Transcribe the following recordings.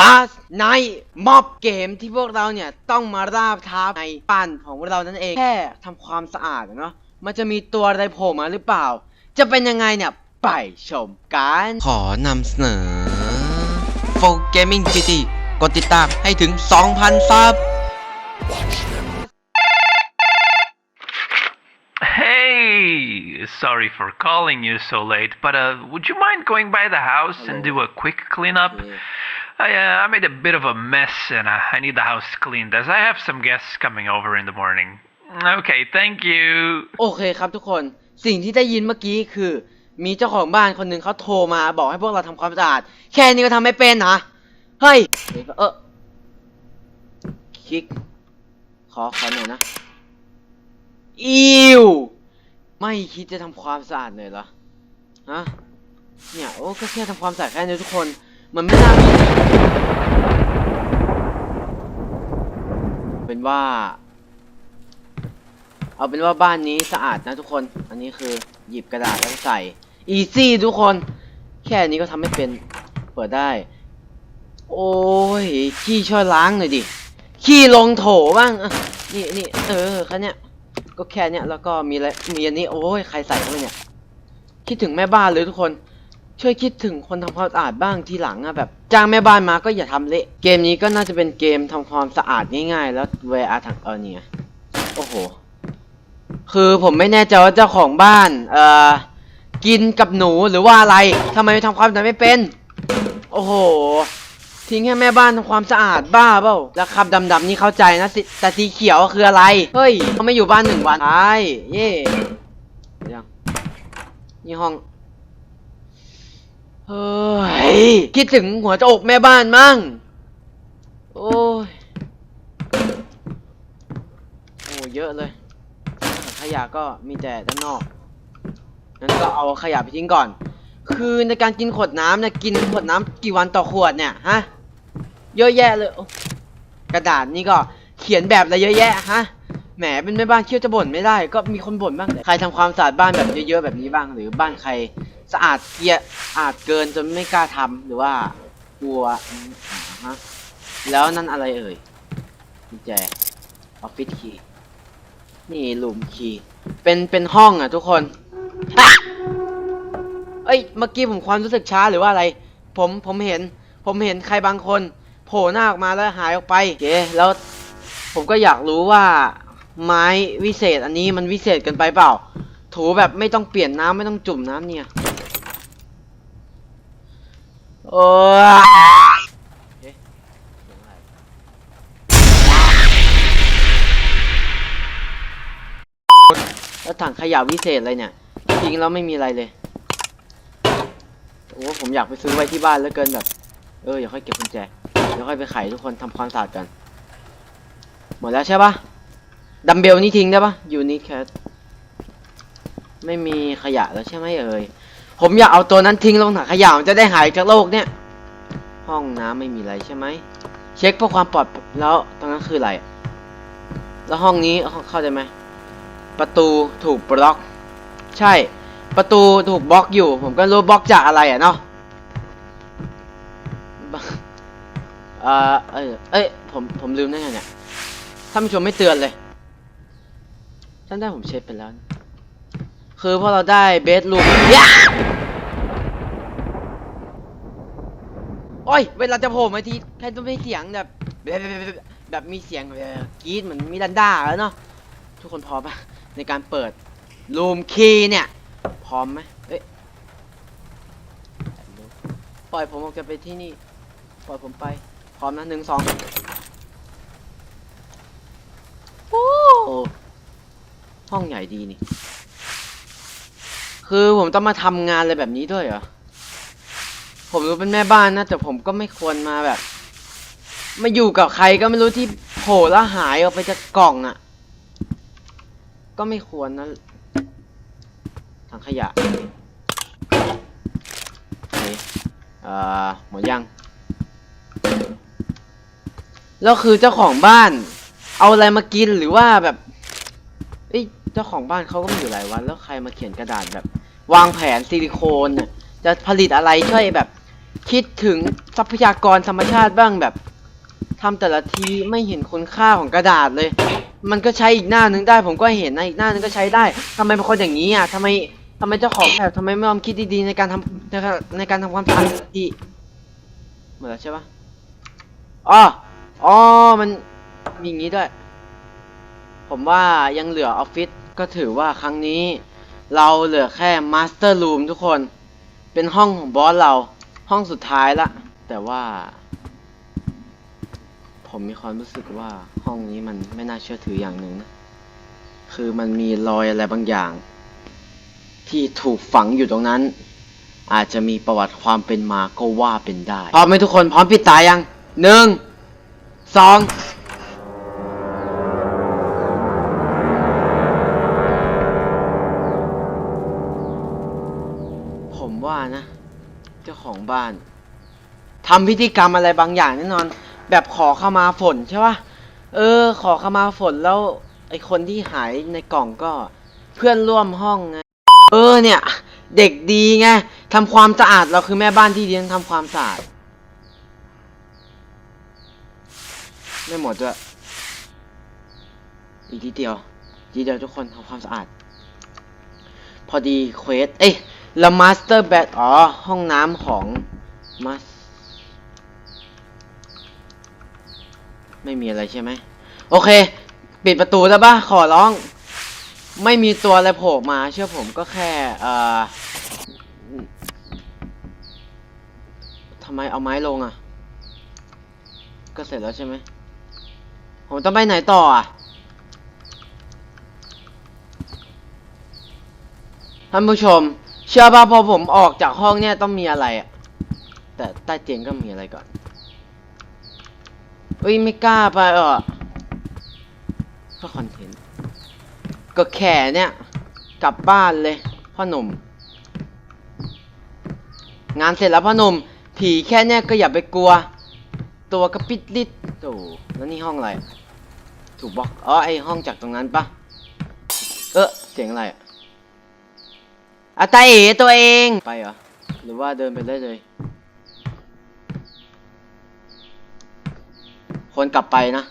Last Night Mob เกมที่พวกเราเนี่ย ต้องมาราบท้าในบ้านของเรานั่นเอง แค่ทำความสะอาดอะเนาะมันจะมีตัวอะไรโผล่มาหรือเปล่า จะเป็นยังไงเนี่ย ไปชมกัน ขอนำเสนอ Full Gaming GT กดติดตามให้ถึง 2,000 ซับ Hey, sorry for calling you so late, but uh, would you mind going by the house and do a quick cleanup? I, uh, I made a bit of a mess and uh, I need the house cleaned as I have some guests coming over in the morning. Okay, thank you. โอเคครับทุกคน สิ่งที่ได้ยินเมื่อกี้คือ มีเจ้าของบ้านคนหนึ่งเขาโทรมาบอกให้พวกเราทำความสะอาด แค่นี้ก็ทำไม่เป็นนะ เฮ้ย เออคลิก ขอขอหน่อยนะ อิว ไม่คิดจะทำความสะอาดเลยเหรอ ฮะ เนี่ย โอ้ ก็แค่ทำความสะอาดแค่นี้ทุกคน มันไม่น่ามีเป็นว่า เอาเป็นว่าบ้านนี้สะอาดนะทุกคน อันนี้คือหยิบกระดาษแล้วใส่ อีซี่ทุกคน แค่นี้ก็ทำให้เป็น เปิดได้ โอ้ย ขี้ช่วยล้างหน่อยดิ ขี้ลงโถบ้าง นี่นี่เออแค่เนี้ย ก็แค่เนี้ยแล้วก็มีอะไร มีอันนี้ โอ้ย ใครใส่เข้าไปเนี่ย คิดถึงแม่บ้านเลยทุกคน ช่วยคิดถึงคนทำความสะอาดบ้างทีหลังอะแบบ จ้างแม่บ้านมาก็อย่าทำเละเกมนี้ก็น่าจะเป็นเกมทำความสะอาดง่ายๆ แล้วเวอาถังเออเนี่ยโอ้โห คือผมไม่แน่ใจว่าเจ้าของบ้านเอ่อกินกับหนูหรือว่าอะไรทำไมทำความสะอาดไม่เป็น โอ้โหทิ้งให้แม่บ้านทำความสะอาดบ้าเปล่าแล้วคำดำๆนี่เข้าใจนะสิแต่สีเขียวคืออะไร เฮ้ยเขาไม่อยู่บ้านหนึ่งวันใช่เย่ยังนี่ห้อง เฮ้ย คิดถึงหัวจะอกแม่บ้านมั่ง โอ้ย โอ้เยอะเลย ขยะก็มีแต่ด้านนอกงั้นก็เอาขยะไปทิ้งก่อน คือในการกินขวดน้ำเนี่ยกินขวดน้ำกี่วันต่อขวดเนี่ยฮะ เยอะแยะเลย กระดาษนี่ก็เขียนแบบอะไรเยอะแยะฮะ แหมเป็นแม่บ้านเคี่ยวจะบ่นไม่ได้ ก็มีคนบ่นบ้าง ใครทำความสะอาดบ้านแบบเยอะๆแบบนี้บ้าง หรือบ้านใคร สะอาดเกียอาดเกินจนไม่กล้าทำหรือว่ากลัวฮะแล้วนั่นอะไรเอ่ยกุญแจออฟฟิศคีย์นี่หลุมคีย์เป็นเป็นห้องอะทุกคนเอ้ยเมื่อกี้ผมความรู้สึกช้าหรือว่าอะไร ผมผมเห็น ผมเห็นใครบางคน โผล่หน้าออกมาแล้วหายออกไปโอเคแล้ว ผมก็อยากรู้ว่า ไม้วิเศษอันนี้มันวิเศษเกันไปเปล่า ถูแบบไม่ต้องเปลี่ยนน้ำไม่ต้องจุ่มน้ำเนี่ย โอ้ยเอ๊ะเสียงอะไรแล้วถังขยะวิเศษอะไรเนี่ยทิ้งแล้วไม่มีอะไรเลย โอ้ผมอยากไปซื้อไว้ที่บ้านแล้วเกินแบบ เอออย่าค่อยเก็บกุญแจเดี๋ยวค่อยไปไขทุกคนทำความสะอาดกัน หมดแล้วใช่ปะดัมเบลนี่ทิ้งได้ปะยูนิแคทไม่มีขยะแล้วใช่ไหมเอ่ย ผมอยากเอาตัวนั้นทิ้งลงถังขยะมันจะได้หายจากโลกเนี่ย ห้องน้ำไม่มีอะไรใช่ไหม เช็คเพื่อความปลอดแล้วตรงนั้นคืออะไร แล้วห้องนี้เข้าใจไหม ประตูถูกบล็อก ใช่ ประตูถูกบล็อกอยู่ ผมก็รู้บล็อกจากอะไรอะเนาะเออเอยเอ้ย ผม ผมลืมได้ไงเนี่ยท่านผู้ชมไม่เตือนเลยท่านได้ผมเช็คไปแล้ว คือพอเราได้เบสรูมโอ้ย เวลาจะโผล่มาทีใครต้องมีเสียงแบบแบบแบบมีเสียงแบบกรี๊ดเหมือนมีดันดาแล้วเนาะทุกคนพร้อมปะในการเปิดรูมคีเนี่ยพร้อมไหมเอ้ยปล่อยผมออกจากไปที่นี่ ปล่อยผมไป พร้อมนะหนึ่งสองโอ้ห้องใหญ่ดีนี่ คือผมต้องมาทำงานอะไรแบบนี้ด้วยเหรอ ผมรู้เป็นแม่บ้านนะ แต่ผมก็ไม่ควรมาแบบ มาอยู่กับใครก็ไม่รู้ที่โผล่แล้วหายออกไปจากกล่องอะก็ไม่ควรนะถังขยะโอเคเอ่อหมดยัง แล้วคือเจ้าของบ้าน เอาอะไรมากินหรือว่าแบบ เจ้าของบ้านเขาก็ม่อยู่หลายวัน แล้วใครมาเขียนกระดาษแบบ วางแผนซิลิโคนน่ะจะผลิตอะไรช่วยแบบ คิดถึงทรัพยากรธรรมชาติบ้างแบบทำแต่ละทีไม่เห็นคุณค่าของกระดาษเลย มันก็ใช้อีกหน้านึงได้ ผมก็เห็นนะอีกหน้านึงก็ใช้ได้ทำไมเป็นคนอย่างนี้อะทำไมทำไมเจ้าของแบบทำไมไม่ยอมคิดดีๆในการทำในการในการทำความสะอาดที่หมดแล้วใช่ปะอ๋ออ๋อมันมีอย่างนี้ด้วย ผมว่ายังเหลือออฟฟิศ ก็ถือว่าครั้งนี้ เราเหลือแค่มาสเตอร์รูมทุกคน เป็นห้องของบอสเราห้องสุดท้ายละ แต่ว่า ผมมีความรู้สึกว่าห้องนี้มันไม่น่าเชื่อถืออย่างหนึ่งนะ คือมันมีรอยอะไรบางอย่าง ที่ถูกฝังอยู่ตรงนั้น อาจจะมีประวัติความเป็นมาก็ว่าเป็นได้ พร้อมไหมทุกคนพร้อมปิดตายังหนึ่งสอง บ้านทำพิธีกรรมอะไรบางอย่างแน่นอน แบบขอเข้ามาฝนใช่ปะเออ ขอเข้ามาฝนแล้วไอคนที่หายในกล่องก็เพื่อนร่วมห้องไงเออเนี่ย เด็กดีไงทำความสะอาดเราคือแม่บ้านที่ดีต้องทำความสะอาดไม่หมดด้วยอีกทีเดียวทีเดียวทุกคนทำความสะอาด พอดีเควสเอ้ย แล้วมาสเตอร์แบทอ๋อ ห้องน้ำของมาสไม่มีอะไรใช่ไหม โอเค ปิดประตูแล้วปะขอร้อง ไม่มีตัวอะไรโผล่มา เชื่อผมก็แค่เอ่อทำไมเอาไม้ลงอะ ก็เสร็จแล้วใช่ไหม ผมต้องไปไหนต่ออะท่านผู้ชม เชื่อป่ะพอผมออกจากห้องเนี่ยต้องมีอะไรอะแต่ใต้เตียงก็มีอะไรก่อนเอ้ยไม่กล้าไปอะก็คอนเทนต์ก็แค่เนี่ย กลับบ้านเลยพ่อหนุ่ม งานเสร็จแล้วพ่อหนุ่ม ผีแค่เนี่ยก็อย่าไปกลัว ตัวกระปิดลิดโอ้แล้วนี่ห้องอะไร ถูกบล็อกอ๋อไอห้องจากตรงนั้นปะเออเสียงอะไรอะ อาตาเอ๋ตัวเอง ไปเหรอ หรือว่าเดินไปได้เลย คนกลับไปนะ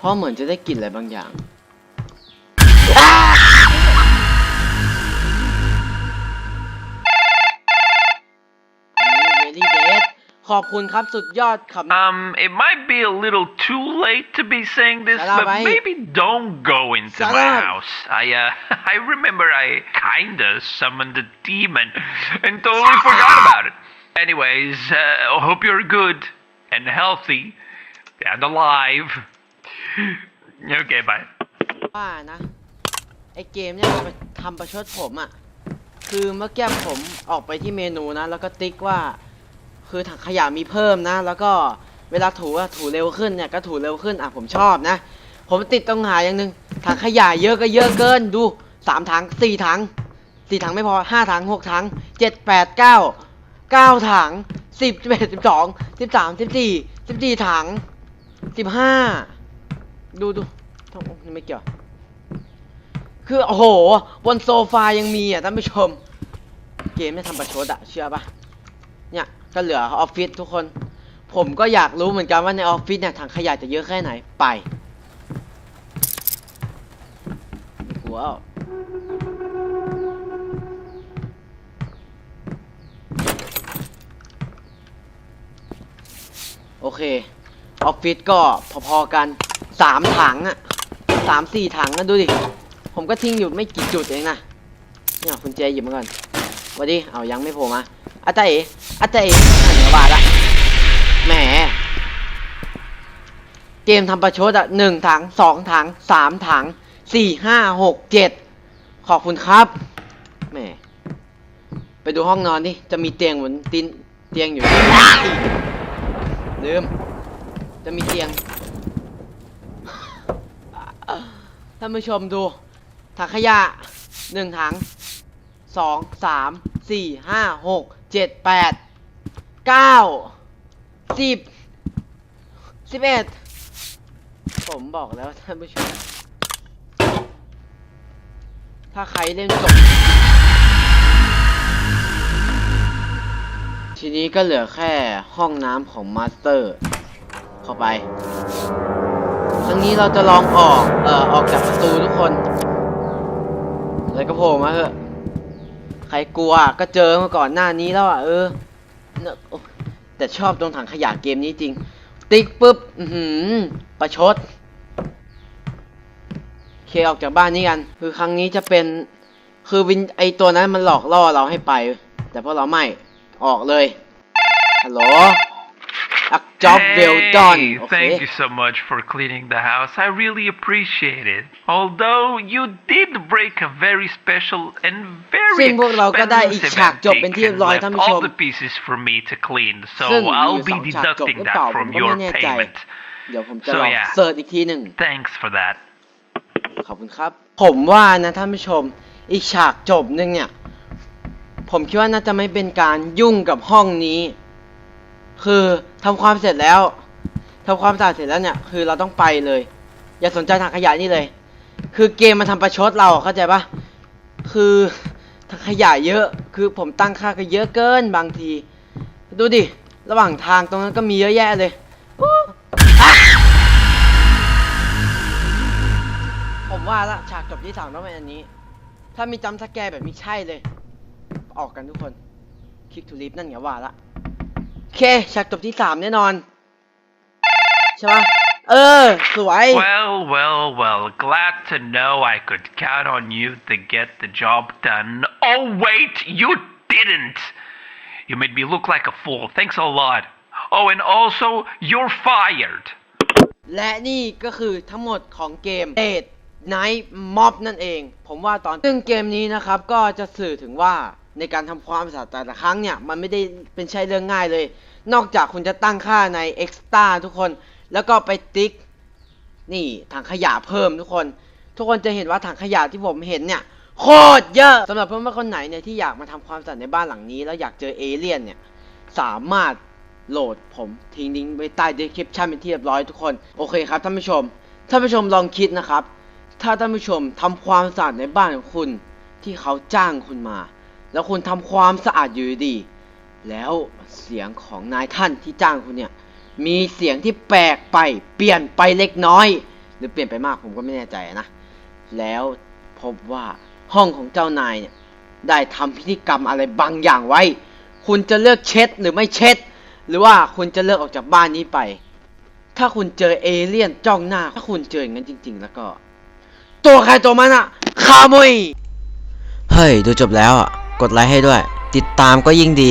พ่อเหมือนจะได้กลิ่นอะไรบางอย่าง ขอบคุณครับสุดยอดครับ Um, it might be a little too late to be saying this, Shut up, but eh? maybe don't go into Shut my up. house. I uh, I remember I kinda summoned a demon and totally forgot about it. Anyways, uh, hope you're good and healthy and alive. Okay, bye. ว่านะ ไอเกมเนี่ยมันทำประชดผมอะ่ะ คือเมื่อกี้ผมออกไปที่เมนูนะ แล้วก็ติ๊กว่า คือถังขยะมีเพิ่มนะ แล้วก็เวลาถูอะถูเร็วขึ้นเนี่ยก็ถูเร็วขึ้นอะผมชอบนะ ผมติดตรงหาอย่างหนึ่งถังขยะเยอะก็เยอะเกินดูสามถังสี่ถังสี่ถังไม่พอห้าถังหกถังเจ็ดแปดเก้าเก้าถังสิบสิบเอ็ดสิบสองสิบสามสิบสี่สิบสี่ถังสิบห้าดูดูต้องไม่เกี่ยว คือโอ้โหบนโซฟายังมีอะท่านผู้ชม เกมไม่ทำประชดอะเชื่อปะเนี่ย ก็เหลือออฟฟิศทุกคน ผมก็อยากรู้เหมือนกันว่าในออฟฟิศเนี่ยถังขยะจะเยอะแค่ไหนไปไหัวโอเค ออฟฟิศก็พอๆกันสามถังอะสามสี่ถังนะดูดิ ผมก็ทิ้งอยู่ไม่กี่จุดเองนะเนี่ยคุณเจหยิบมาก่อนสวัสดีเอายังไม่โผล่มาอาจารย์เอ๋ อาจารย์เอ๋เหนือบาทละแหม เกมทำประชดอะหนึ่งถังสองถังสามถังสี่ห้าหกเจ็ดขอบคุณครับแหม ไปดูห้องนอนดิจะมีเตียงเหมือนตินเตียงอยู่ลืมจะมีเตียงท่านผู้ชมดู ถังขยะหนึ่งถังสองสามสี่ห้าหกเจ็ดแปด เก้าสิบสิบเอ็ดผมบอกแล้วท่านผู้ชม ถ้าใครเล่นจบ ทีนี้ก็เหลือแค่ห้องน้ำของมาสเตอร์ เข้าไปครั้งนี้เราจะลองออก เอ่อ ออกจากประตูทุกคน แล้วก็โผล่มาเถอะ ใครกลัวก็เจอมาก่อนหน้านี้แล้วอะ เออ แต่ชอบตรงถังขยะเกมนี้จริง ติ๊กปุ๊บอือหือประชดเคออกจากบ้านนี้กัน คือครั้งนี้จะเป็น คือวินไอตัวนั้นมันหลอกล่อเราให้ไป แต่พวกเราไม่ ออกเลย ฮัลโหล อักจ็อบเวลดอน Hey, โอเค thank you so much for cleaning the house. I really appreciate it. Although you did break a very special and ซึ่ very งพวกเราก็ได้อีก expensive ฉากจบเป็นที่เรียบ antique ร้อย and ท่าน left ผู้ช all ม the pieces for me to clean. ซึ่ง So มี I'll อยู่ส be องฉากจบห deducting รือเปล่า that ผม from ก็ your ไม่แน่ใจ payment. เดี๋ยวผมจะ So ลอง yeah เสิร์ชอีกทีหนึ่ง Thanks for that. ขอบคุณครับ ผมว่านะท่านผู้ชม อีกฉากจบหนึ่งเนี่ย ผมคิดว่าน่าจะไม่เป็นการยุ่งกับห้องนี้ คือทำความเสร็จแล้วทำความสะอาดเสร็จแล้วเนี่ย คือเราต้องไปเลย อย่าสนใจถังขยะนี่เลย คือเกมมันทำประชดเราเข้าใจปะคือถังขยะเยอะ คือผมตั้งค่าก็เยอะเกินบางที ดูดิ ระหว่างทางตรงนั้นก็มีเยอะแยะเลย ผมว่าละฉากจบที่สามต้องเป็นอันนี้ ถ้ามีจำสแกร์แบบนี้ใช่เลย ออกกันทุกคน คลิกทูลิฟนั่นไงว่าละ โอเคฉากจบที่สามแน่นอน ใช่ปะเออ สวย Well, well, well. Glad to know I could count on you to get the job done. Oh, wait, you didn't! You made me look like a fool. Thanks a lot. Oh, and also, you're fired. และนี่ก็คือทั้งหมดของเกม Dead Night Mob นั่นเอง ผมว่าตอนซึ่งเกมนี้นะครับ ก็จะสื่อถึงว่า ในการทำความสะอาดแต่ละครั้งเนี่ย มันไม่ได้เป็นใช่เรื่องง่ายเลย นอกจากคุณจะตั้งค่าใน Extra ทุกคน แล้วก็ไปติ๊ก นี่ถังขยะเพิ่มทุกคน ทุกคนจะเห็นว่าถังขยะที่ผมเห็นเนี่ยโคตรเยอะสำหรับเพื่อนๆคนไหนเนี่ยที่อยากมาทำความสะอาดในบ้านหลังนี้ แล้วอยากเจอเอเลี่ยนเนี่ยสามารถโหลดผมทิ้งลิงก์ไว้ใต้ description เป็นที่เรียบร้อยทุกคนโอเคครับท่านผู้ชมท่านผู้ชมลองคิดนะครับ ถ้าท่านผู้ชมทำความสะอาดในบ้านของคุณ ที่เขาจ้างคุณมา แล้วคุณทำความสะอาดอยู่ดี แล้วเสียงของนายท่านที่จ้างคุณเนี่ย มีเสียงที่แปลกไป เปลี่ยนไปเล็กน้อย หรือเปลี่ยนไปมากผมก็ไม่แน่ใจนะ แล้วพบว่าห้องของเจ้านายเนี่ยได้ทำพิธีกรรมอะไรบางอย่างไว้ คุณจะเลือกเช็ดหรือไม่เช็ด หรือว่าคุณจะเลือกออกจากบ้านนี้ไป ถ้าคุณเจอเอเลี่ยนจ้องหน้า ถ้าคุณเจออย่างนั้นจริง ๆ แล้วก็ ตัวใครตัวมันอะคามุยเฮ้ย ดูจบแล้วอะ กดไลค์ให้ด้วย ติดตามก็ยิ่งดี